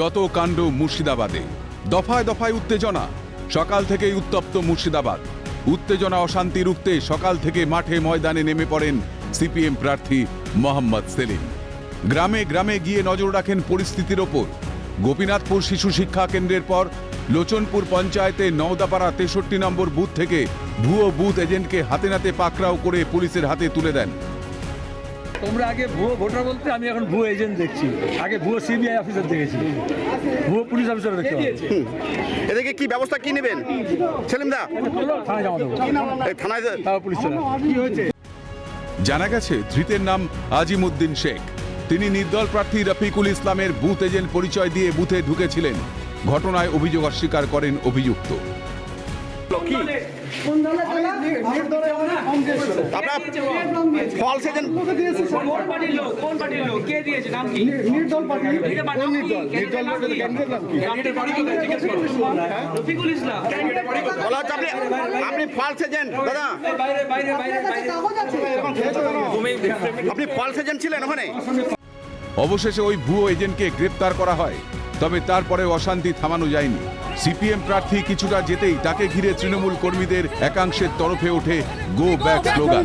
যত কাণ্ড মুর্শিদাবাদে, দফায় দফায় উত্তেজনা, সকাল থেকেই উত্তপ্ত মুর্শিদাবাদ। উত্তেজনা অশান্তি রুখতে সকাল থেকে মাঠে ময়দানে নেমে পড়েন সিপিএম প্রার্থী মোহাম্মদ সেলিম। গ্রামে গ্রামে গিয়ে নজর রাখেন পরিস্থিতির ওপর। গোপীনাথপুর শিশু শিক্ষা কেন্দ্রের পর লোচনপুর পঞ্চায়েতে নওদাপাড়া তেষট্টি নম্বর বুথ থেকে ভুয়ো বুথ এজেন্টকে হাতে নাতে পাকড়াও করে পুলিশের হাতে তুলে দেন। তোমরা আগে ভুয়ো ভোটার বলতে আমি এখন ভুয়ো এজেন্ট দেখছি। আগে ভুয়ো সিবিআই অফিসার দেখেছি। ভুয়ো পুলিশ অফিসার দেখতে হবে। এদেরকে কি ব্যবস্থা কি নেবেন? সেলিমদা? থানায় জমা দেবো। থানায় পুলিশ চলে জানা গেছে ধৃতের নাম আজিমুদ্দিন শেখ। তিনি নির্দল প্রার্থী রফিকুল ইসলামের বুথ এজেন্ট পরিচয় দিয়ে বুথে ঢুকেছিলেন। ঘটনায় অভিযোগ অস্বীকার করেন অভিযুক্ত। আপনি ফলস এজেন্ট দাদা। আপনি ফলস এজেন্ট ছিলেন ওখানে? অবশেষে ওই ভুয়ো এজেন্টকে গ্রেপ্তার করা হয়, তবে তারপরে অশান্তি থামানো যায়নি। সিপিএম প্রার্থী কিছুটা যেতেই তাকে ঘিরে তৃণমূল কর্মীদের একাংশের তরফে ওঠে গো ব্যাক স্লোগান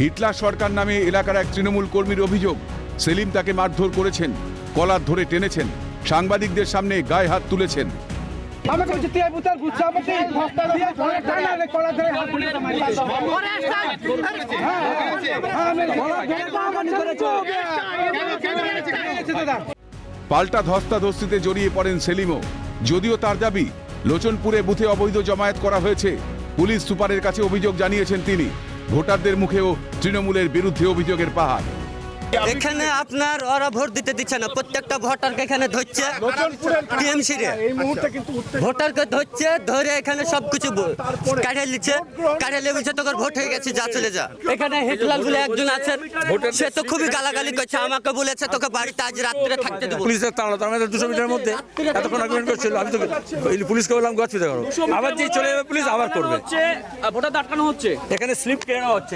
হিটলার সরকার নামে এলাকার এক তৃণমূল কর্মীর অভিযোগ সেলিম তাকে মারধর করেছেন কলার ধরে টেনেছেন সাংবাদিকদের সামনে গায়ে হাত তুলেছেন। আমাকে বলছে তুই বুতার বুঝছে আমাকে দিয়ে ধরে টানা রে কলা ধরে হাত তুলে মারি হ্যাঁ হ্যাঁ। দাদা পাল্টা ধস্তাধস্তিতে জড়িয়ে পড়েন সেলিমও। যদিও তার দাবি লোচনপুরে বুথে অবৈধ জমায়েত করা হয়েছে। পুলিশ সুপারের কাছে অভিযোগ জানিয়েছেন তিনি। ভোটারদের মুখেও তৃণমূলের বিরুদ্ধে অভিযোগের পাহাড়। এখানে আপনার ওরা ভোট দিতে দিচ্ছে না। প্রত্যেকটা ভোটারকে এখানে ধরছে। টিএমসি রে। ভোটারকে ধরছে ধরে এখানে সবকিছু নিচ্ছে। কাঢ়ে নিয়ে বলছে তোর ভোট হয়ে গেছে যা চলে যা। এখানে হিটলার বলে একজন আছে সে তো খুবই গালাগালি করছে আমাকে বলেছে তোকে বাড়িতে আজ রাত্রে থাকতে দেবো। পুলিশের তাড়ালো তার মধ্যে দুশো মিটারের মধ্যে এতক্ষণ আর্গুমেন্ট করছিল আমি তো এই পুলিশকে বললাম গছ পিতে করো আবার যে চলে যাবে পুলিশ আবার করবে। হচ্ছে ভোটার আটকানো হচ্ছে। এখানে স্লিপ কেন হচ্ছে?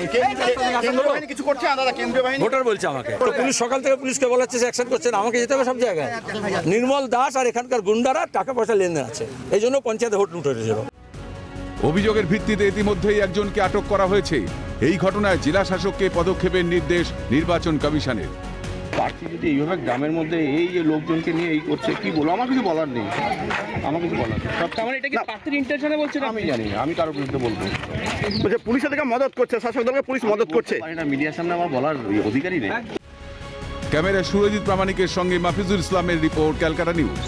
কিছু করছে না কেন্দ্রীয় বাহিনী ভোটার বলছে আমাকে। তো পুলিশ সকাল থেকে পুলিশকে বলা হচ্ছে অ্যাকশন করছেন আমাকে যেতে হবে সব জায়গায়। নির্মল দাস আর এখানকার গুন্ডারা টাকা পয়সা লেনদেন আছে। এই জন্য পঞ্চায়েতে ভোট লুট হয়েছিল। অভিযোগের ভিত্তিতে ইতিমধ্যেই একজনকে আটক করা হয়েছে। এই ঘটনায় জেলা শাসককে পদক্ষেপের নির্দেশ নির্বাচন কমিশনের। প্রার্থী যদি এইভাবে গ্রামের মধ্যে এই যে লোকজনকে নিয়ে এই করছে কি বলব? আমার কিছু বলার নেই। আমার কিছু বলার নেই। সব তার মানে এটা কি প্রার্থীর ইন্টেনশনে বলছে আমি জানি না, আমি কারোর বিরুদ্ধে বলব যে বলছে পুলিশ এদিকে মদত করছে শাসক দলকে পুলিশ মদত করছে। না মিডিয়ার সামনে আমার বলার অধিকারই নেই। ক্যামেরা সুরজিৎ প্রামাণিকের সঙ্গে মাফিজুল ইসলামের রিপোর্ট ক্যালকাটা নিউজ।